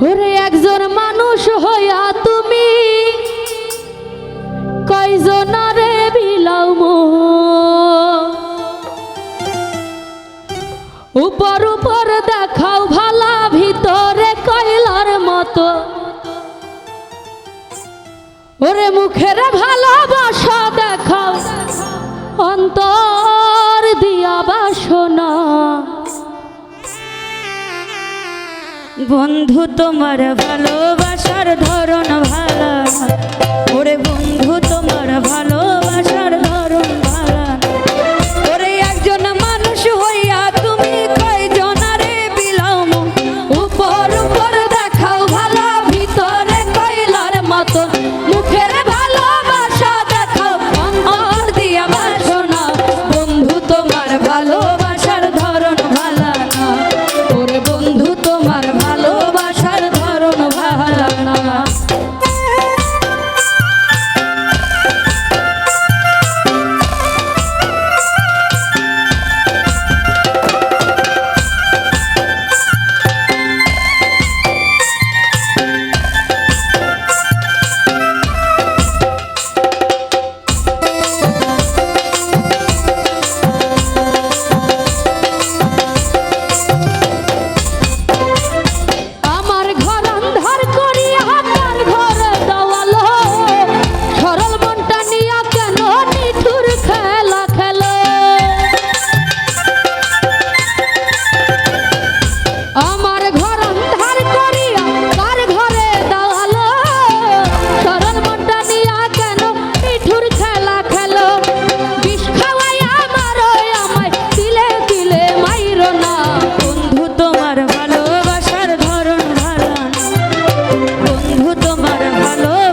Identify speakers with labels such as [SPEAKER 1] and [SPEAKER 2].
[SPEAKER 1] ওরে একজন মানুষ হইয়া তুমি। কয়জনারে বিলাও উপর
[SPEAKER 2] বন্ধু তোমার ভালোবাসার ধরন ভালো ওরে বন্ধু তোমার ভালো বন্ধু তোমার ভালো